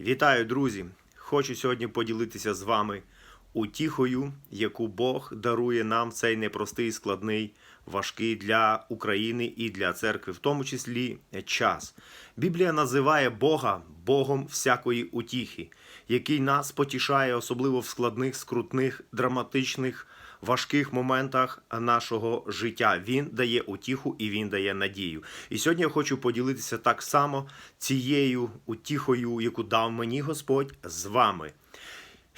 Вітаю, друзі! Хочу сьогодні поділитися з вами утіхою, яку Бог дарує нам цей непростий, складний, важкий для України і для церкви, в тому числі час. Біблія називає Бога Богом всякої утіхи, який нас потішає, особливо в складних, скрутних, драматичних. Важких моментах нашого життя він дає утіху і він дає надію. І сьогодні я хочу поділитися так само цією утіхою, яку дав мені Господь з вами.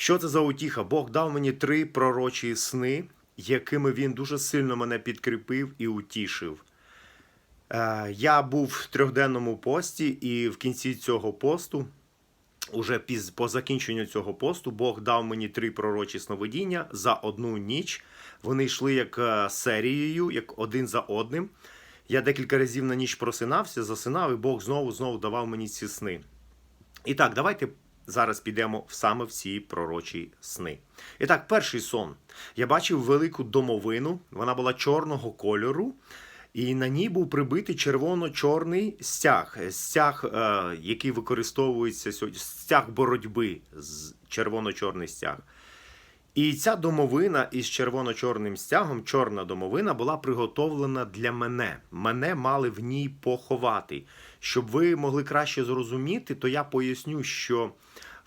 Що це за утіха? Бог дав мені три пророчі сни, якими він дуже сильно мене підкріпив і утішив. Е, Я був в трьохденному пості, і в кінці цього посту, уже по закінченню цього посту, Бог дав мені три пророчі сновидіння за одну ніч. Вони йшли як е, серією, як один за одним. Я декілька разів на ніч просинався, засинав, і Бог знову знову давав мені ці сни. І так, давайте зараз підемо саме в ці пророчі сни. І так, перший сон. Я бачив велику домовину, вона була чорного кольору, і на ній був прибитий червоно-чорний стяг, стяг, е, який використовується сьогодні, стяг боротьби, червоно-чорний стяг. І ця домовина із червоно-чорним стягом, чорна домовина, була приготовлена для мене. Мене мали в ній поховати. Щоб ви могли краще зрозуміти, то я поясню, що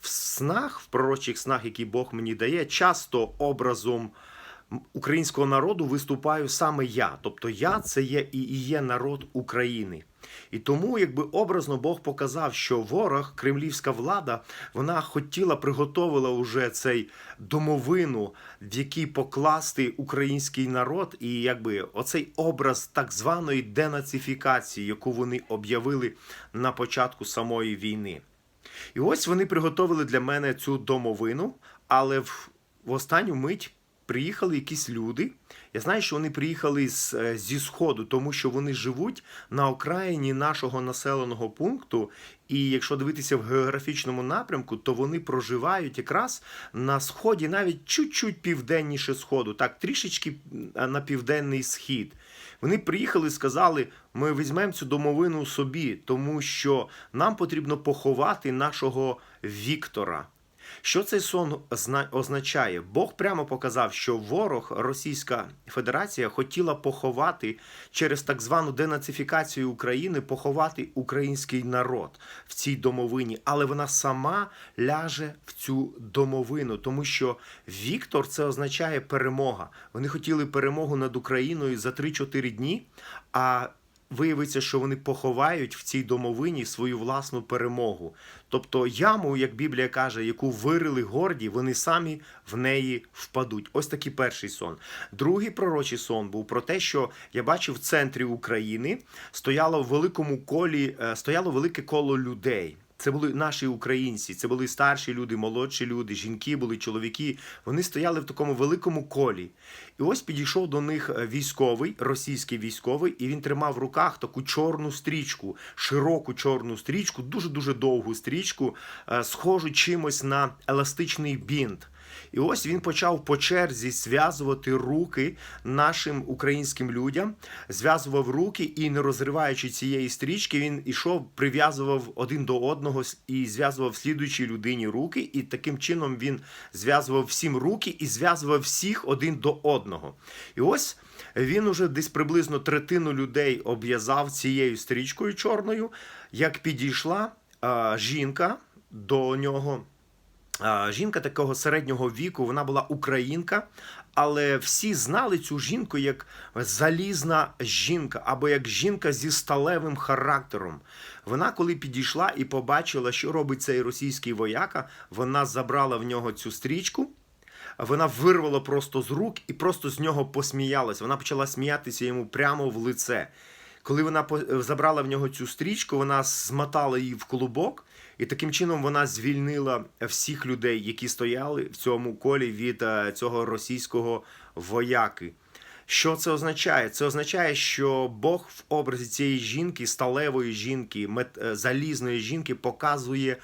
в снах, в пророчих снах, які Бог мені дає, часто образом українського народу виступаю саме я. Тобто я це є і є народ України. І тому, якби образно Бог показав, що ворог, кремлівська влада, вона хотіла приготовила уже цей домовину, в якій покласти український народ, і якби оцей образ так званої денацифікації, яку вони об'явили на початку самої війни. І ось вони приготовили для мене цю домовину, але в, в останню мить приїхали якісь люди. Я знаю, що вони приїхали з, зі сходу, тому що вони живуть на окраїні нашого населеного пункту. І якщо дивитися в географічному напрямку, то вони проживають якраз на сході, навіть чуть-чуть південніше сходу, так трішечки на південний схід. Вони приїхали і сказали: ми візьмемо цю домовину собі, тому що нам потрібно поховати нашого Віктора. Що цей сон означає? Бог прямо показав, що ворог, Російська Федерація, хотіла поховати через так звану денацифікацію України, поховати український народ в цій домовині, але вона сама ляже в цю домовину, тому що Віктор це означає перемога. Вони хотіли перемогу над Україною за 3-4 дні. а Виявиться, що вони поховають в цій домовині свою власну перемогу. Тобто яму, як Біблія каже, яку вирили горді, вони самі в неї впадуть. Ось такий перший сон. Другий пророчий сон був про те, що я бачив в центрі України стояло в великому колі, е, стояло велике коло людей. Це були наші українці, це були старші люди, молодші люди, жінки були, чоловіки. Вони стояли в такому великому колі. І ось підійшов до них е, військовий, російський військовий, і він тримав в руках таку чорну стрічку, широку чорну стрічку, дуже дуже довгу стрічку, е, схожу чимось на еластичний бінт. І ось він почав по черзі зв'язувати руки нашим українським людям, зв'язував руки і, не розриваючи цієї стрічки, він ішов, прив'язував один до одного і зв'язував слідуючій людині руки. І таким чином він зв'язував всім руки і зв'язував всіх один до одного. І ось. Він уже десь приблизно третину людей обв'язав цією стрічкою чорною, як підійшла а, жінка до нього. Жінка такого середнього віку, вона була українка, але всі знали цю жінку як залізна жінка або як жінка зі сталевим характером. Вона, коли підійшла і побачила, що робить цей російський вояка, вона забрала в нього цю стрічку. Вона вирвала просто з рук і просто з нього посміялась. Вона почала сміятися йому прямо в лице. Коли вона забрала в нього цю стрічку, вона змотала її в клубок. І таким чином вона звільнила всіх людей, які стояли в цьому колі від е, цього російського вояки. Що це означає? Це означає, що Бог в образі цієї жінки, сталевої жінки, е, залізної жінки, показує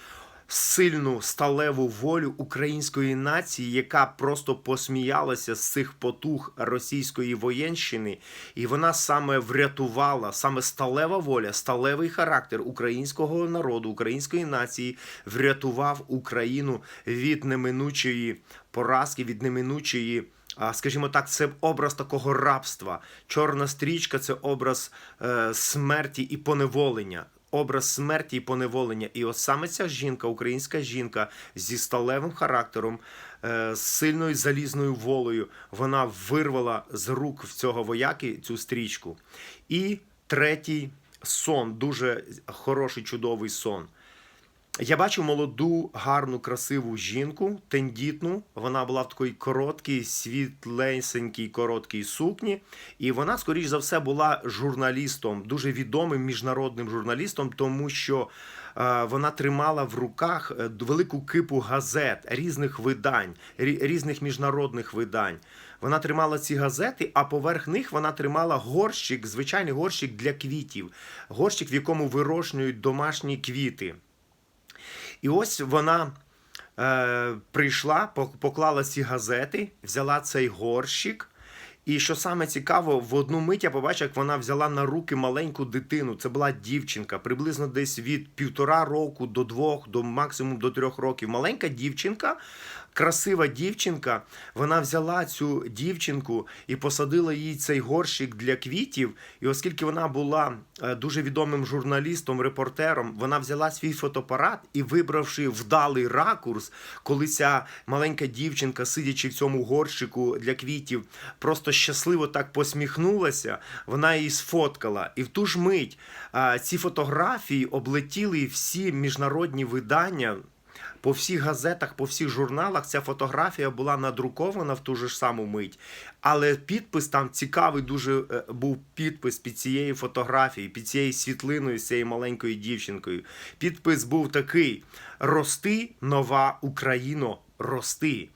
сильну сталеву волю української нації, яка просто посміялася з цих потуг російської воєнщини, і вона саме врятувала саме сталева воля, сталевий характер українського народу, української нації врятував Україну від неминучої поразки, від неминучої. Скажімо так, це образ такого рабства. Чорна стрічка це образ е, смерті і поневолення. Образ смерті і поневолення. І от саме ця жінка, українська жінка зі сталевим характером, е, з сильною залізною волею, вона вирвала з рук в цього вояки цю стрічку. І третій сон, дуже хороший, чудовий сон. Я бачив молоду, гарну, красиву жінку, тендітну. Вона була в такій короткій, світленькій, короткій сукні. І вона, скоріш за все, була журналістом, дуже відомим міжнародним журналістом, тому що е, вона тримала в руках е, велику кипу газет, різних видань, різних міжнародних видань. Вона тримала ці газети, а поверх них вона тримала горщик, звичайний горщик для квітів, горщик, в якому вирощують домашні квіти. І ось вона е, прийшла, пок- поклала ці газети, взяла цей горщик. І що саме цікаво, в одну мить я побачив, як вона взяла на руки маленьку дитину. Це була дівчинка, приблизно десь від півтора року до двох, до максимум до трьох років. Маленька дівчинка, красива дівчинка. Вона взяла цю дівчинку і посадила їй цей горщик для квітів. І оскільки вона була е, дуже відомим журналістом, репортером, вона взяла свій фотоапарат і, вибравши вдалий ракурс, коли ця маленька дівчинка, сидячи в цьому горщику для квітів, просто щасливо так посміхнулася, вона її сфоткала. І в ту ж мить ці фотографії облетіли всі міжнародні видання. По всіх газетах, по всіх журналах ця фотографія була надрукована в ту ж саму мить. Але підпис там цікавий дуже е, був підпис під цією фотографією, під цією світлиною з цією маленькою дівчинкою. Підпис був такий: Рости, нова Україно, рости.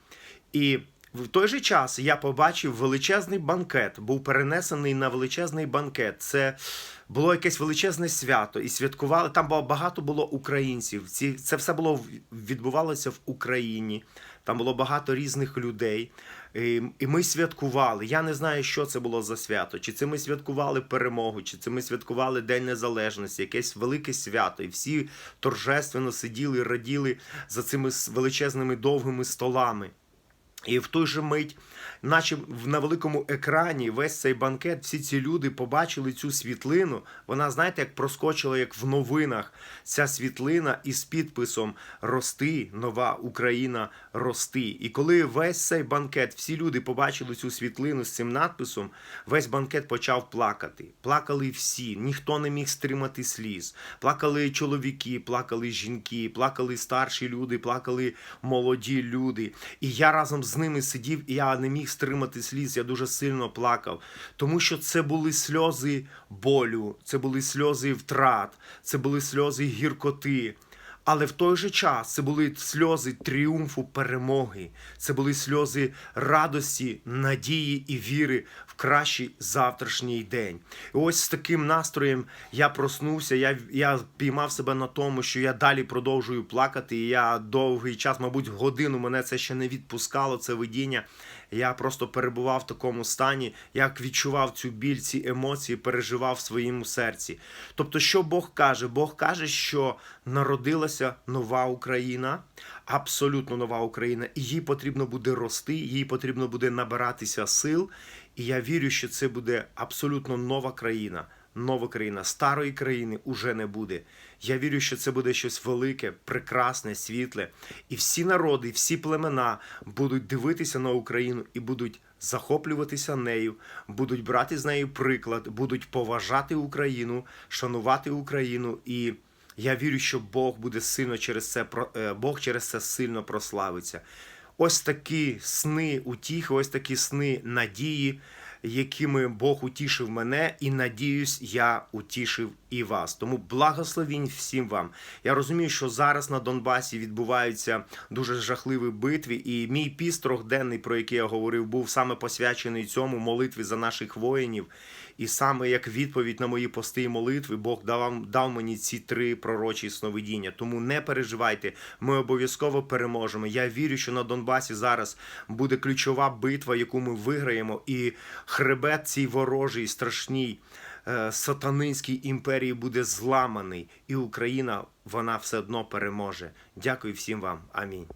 І в той же час я побачив величезний банкет, був перенесений на величезний банкет. Це було якесь величезне свято, і святкували. Там багато було українців. Ці це все було відбувалося в Україні. Там було багато різних людей. І, ми святкували. Я не знаю, що це було за свято. Чи це ми святкували перемогу, чи це ми святкували День Незалежності, якесь велике свято. І всі торжественно сиділи, раділи за цими величезними довгими столами. І в той же мить, наче на великому екрані, весь цей банкет, всі ці люди побачили цю світлину. Вона, знаєте, як проскочила, як в новинах, ця світлина із підписом Рости, нова Україна, рости. І коли весь цей банкет, всі люди побачили цю світлину з цим надписом, весь банкет почав плакати. Плакали всі, ніхто не міг стримати сліз. Плакали чоловіки, плакали жінки, плакали старші люди, плакали молоді люди. І я разом з ними сидів, і я не міг стримати сліз. Я дуже сильно плакав, тому що це були сльози болю, це були сльози втрат, це були сльози гіркоти. Але в той же час це були сльози тріумфу перемоги, це були сльози радості, надії і віри кращий завтрашній день. І ось з таким настроєм я проснувся. Я, я піймав себе на тому, що я далі продовжую плакати. І я довгий час, мабуть, годину мене це ще не відпускало, це видіння. Я просто перебував в такому стані, як відчував цю біль, ці емоції, переживав в своєму серці. Тобто, що Бог каже? Бог каже, що народилася нова Україна, абсолютно нова Україна, і їй потрібно буде рости, їй потрібно буде набиратися сил. І я вірю, що це буде абсолютно нова країна. Нова країна старої країни уже не буде. Я вірю, що це буде щось велике, прекрасне, світле. І всі народи, всі племена будуть дивитися на Україну і будуть захоплюватися нею, будуть брати з нею приклад, будуть поважати Україну, шанувати Україну. І я вірю, що Бог буде сильно через це е, Бог через це сильно прославиться. Ось такі сни утіхи, ось такі сни надії, якими Бог утішив мене, і надіюсь, я утішив і вас. Тому благословінь всім вам. Я розумію, що зараз на Донбасі відбуваються дуже жахливі битви, і мій піст трьохденний, про який я говорив, був саме посвячений цьому молитві за наших воїнів. І саме як відповідь на мої пости і молитви, Бог дав, дав мені ці три пророчі сновидіння. Тому не переживайте, ми обов'язково переможемо. Я вірю, що на Донбасі зараз буде ключова битва, яку ми виграємо, і хребет цій ворожій страшній сатанинській імперії буде зламаний, і Україна вона все одно переможе. Дякую всім вам. Амінь.